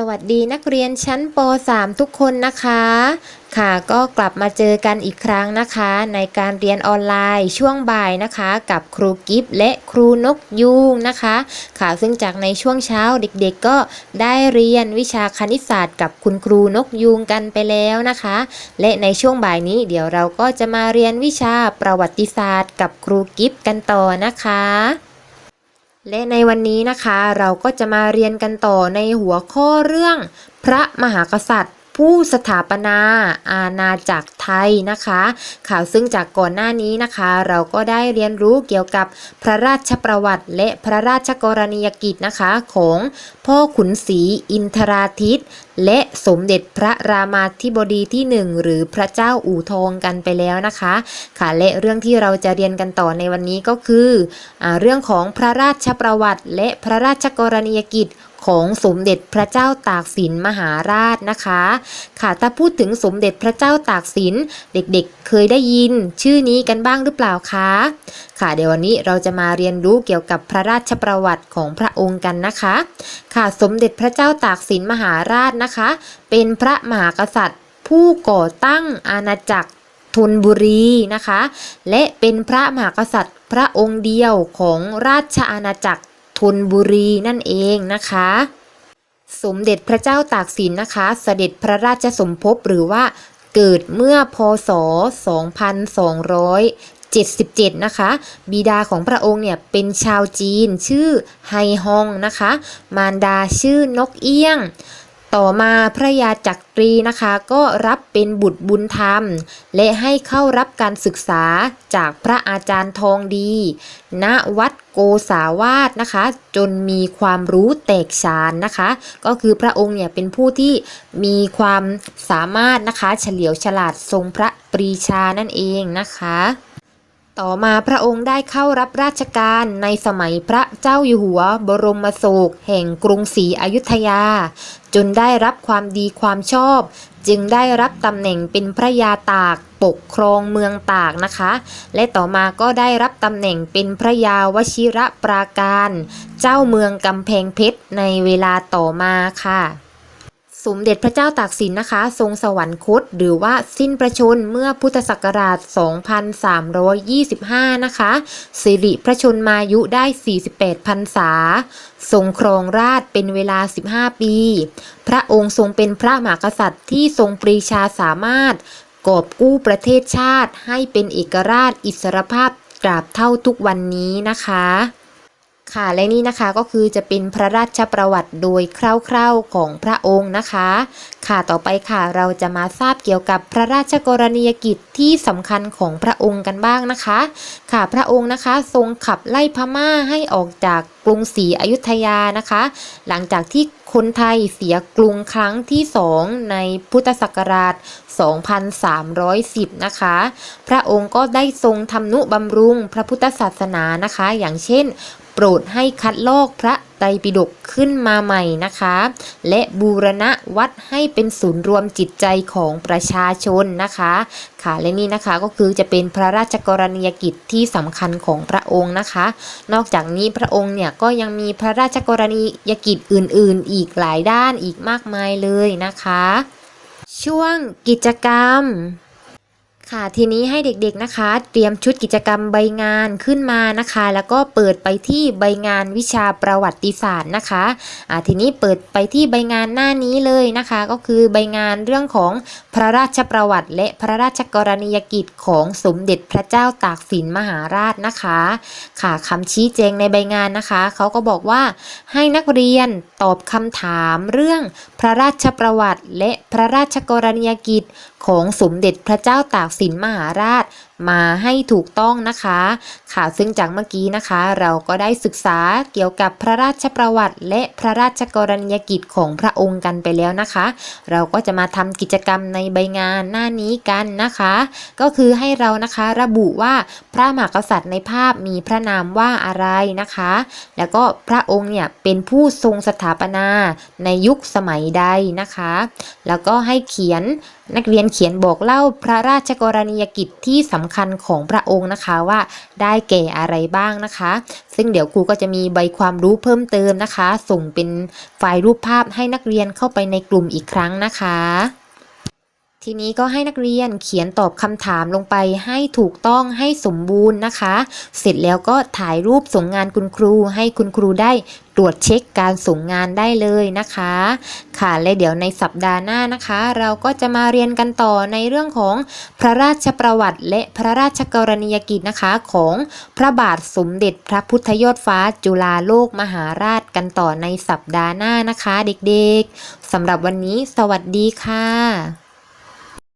สวัสดีนักเรียนชั้นป .3 ทุกคนนะคะ ค่ะก็กลับมาเจอกันอีกครั้งนะคะ ในการเรียนออนไลน์ช่วงบ่ายนะคะ กับครูกิฟและครูนกยูงนะคะ ค่ะซึ่งจากในช่วงเช้าเด็กๆก็ได้เรียนวิชาคณิตศาสตร์กับคุณครูนกยูงกันไปแล้วนะคะ และในช่วงบ่ายนี้เดี๋ยวเราก็จะมาเรียนวิชาประวัติศาสตร์ กับครูกิฟกันต่อนะคะ และในวันนี้นะคะเราก็จะมาเรียนกันต่อในหัวข้อเรื่อง พระมหากษัตริย์ ผู้สถาปนาอาณาจักรไทยนะคะ ข่าวซึ่งจากก่อนหน้านี้นะคะ เราก็ได้เรียนรู้เกี่ยวกับพระราชประวัติ และพระราชกรณียกิจนะคะของพ่อขุนศรีอินทราทิตและสมเด็จพระรามาธิบดีที่หนึ่งหรือพระเจ้าอู่ทองกันไปแล้วนะคะ ค่ะและเรื่องที่เราจะเรียนกันต่อในวันนี้ก็คืออเรื่องของพระราชประวัติ และพระราชกรณียกิจ ของสมเด็จพระเจ้าตากสินมหาราชนะคะ ค่ะถ้าพูดถึงสมเด็จพระเจ้าตากสินเด็กๆ เคยได้ยินชื่อนี้กันบ้างหรือเปล่าคะค่ะเดี๋ยววันนี้เราจะมาเรียนรู้เกี่ยวกับพระราชประวัติของพระองค์กันนะคะ ค่ะสมเด็จพระเจ้าตากสินมหาราชนะคะ เป็นพระมหากษัตริย์ ผู้ก่อตั้งอาณาจักรธนบุรีนะคะ และเป็นพระมหากษัตริย์พระองค์เดียวของราชอาณาจักร ธนบุรีนั่นเองนะคะ สมเด็จพระเจ้าตากสินนะคะ เสด็จพระราชสมภพหรือว่าเกิดเมื่อพศ 2277 นะคะ บิดาของพระองค์เนี่ยเป็นชาวจีนชื่อไฮฮองนะคะ มารดาชื่อนกเอี้ยง ต่อมาพระยาจักรีนะคะก็รับเป็นบุตรบุญธรรม และให้เข้ารับการศึกษาจากพระอาจารย์ทองดี ณวัดโกษาวาสนะคะ จนมีความรู้แตกฉานนะคะ ก็คือพระองค์เนี่ยเป็นผู้ที่มีความสามารถนะคะ เฉลียวฉลาดทรงพระปรีชานั่นเองนะคะ ต่อมาพระองค์ได้เข้ารับราชการในสมัยพระเจ้าอยู่หัวบรมโศกแห่งกรุงศรีอยุธยา จนได้รับความดีความชอบ จึงได้รับตำแหน่งเป็นพระยาตากปกครองเมืองตากนะคะ และต่อมาก็ได้รับตำแหน่งเป็นพระยาวชิระปราการ เจ้าเมืองกำแพงเพชรในเวลาต่อมาค่ะ สมเด็จพระเจ้าตากสินนะคะ ทรงสวรรคตหรือว่าสิ้นประชนเมื่อพุทธศักราช 2325 นะคะ สิริพระชนมายุได้ 48พรรษา ทรงครองราชเป็นเวลา 15 ปี พระองค์ทรงเป็นพระมหากษัตริย์ที่ทรงปรีชาสามารถ กอบกู้ประเทศชาติให้เป็นเอกราชอิสรภาพตราบเท่าทุกวันนี้นะคะ ค่ะและนี่นะคะก็คือจะเป็นพระราชประวัติโดยคร่าวๆของพระองค์นะคะ ค่ะต่อไปค่ะเราจะมาทราบเกี่ยวกับพระราชกรณียกิจที่สำคัญของพระองค์กันบ้างนะคะ ค่ะพระองค์นะคะทรงขับไล่พม่าให้ออกจากกรุงศรีอยุธยานะคะ หลังจากที่คนไทยเสียกรุงครั้งที่สองในพุทธศักราช 2310 นะคะ พระองค์ก็ได้ทรงทำนุบำรุงพระพุทธศาสนานะคะ อย่างเช่น โปรดให้คัดลอกพระไตรปิฎกขึ้นมาใหม่นะคะ และบูรณะวัดให้เป็นศูนย์รวมจิตใจของประชาชนนะคะ ค่ะและนี่นะคะก็คือจะเป็นพระราชกรณียกิจที่สำคัญของพระองค์นะคะ นอกจากนี้พระองค์เนี่ยก็ยังมีพระราชกรณียกิจอื่น ๆ อีกหลายด้านอีกมากมายเลยนะคะ ช่วงกิจกรรม ค่ะทีนี้ให้เด็กๆนะคะ เตรียมชุดกิจกรรมใบงานขึ้นมานะคะ แล้วก็เปิดไปที่ใบงานวิชาประวัติศาสตร์นะคะอ่าทีนี้เปิดไปที่ใบงานหน้านี้เลยนะคะ ก็คือใบงานเรื่องของพระราชประวัติ และพระราชกรณียกิจของสมเด็จพระเจ้าตากสินมหาราชนะคะ ค่ะคำชี้แจงในใบงานนะคะเขาก็บอกว่าให้นักเรียนตอบคำถามเรื่องพระราชประวัติ และพระราชกรณียกิจ ของสมเด็จพระเจ้าตากสินมหาราชมาให้ถูกต้องนะคะ ค่ะซึ่งจากเมื่อกี้นะคะ เราก็ได้ศึกษาเกี่ยวกับพระราชประวัติ และพระราชกรณียกิจของพระองค์กันไปแล้วนะคะ เราก็จะมาทำกิจกรรมในใบงานหน้านี้กันนะคะ ก็คือให้เรานะคะระบุว่าพระมหากษัตริย์ในภาพมีพระนามว่าอะไรนะคะ แล้วก็พระองค์เนี่ยเป็นผู้ทรงสถาปนาในยุคสมัยใดนะคะ แล้วก็ให้เขียนนักเรียนเขียนบอกเล่าพระราชกรณียกิจที่สำคัญของพระองค์นะคะว่าได้แก่อะไรบ้างนะคะ ซึ่งเดี๋ยวครูก็จะมีใบความรู้เพิ่มเติมนะคะ ส่งเป็นไฟล์รูปภาพให้นักเรียนเข้าไปในกลุ่มอีกครั้งนะคะ ทีนี้ก็ให้นักเรียนเขียนตอบคำถามลงไปให้ถูกต้องให้สมบูรณ์นะคะ เสร็จแล้วก็ถ่ายรูปส่งงานคุณครู ให้คุณครูได้ตรวจเช็คการส่งงานได้เลยนะคะ ค่ะและเดี๋ยวในสัปดาห์หน้านะคะ เราก็จะมาเรียนกันต่อในเรื่องของพระราชประวัติ และพระราชกรณียกิจนะคะของพระบาทสมเด็จพระพุทธยอดฟ้าจุฬาโลกมหาราชกันต่อในสัปดาห์หน้านะคะ เด็กๆสำหรับวันนี้สวัสดีค่ะ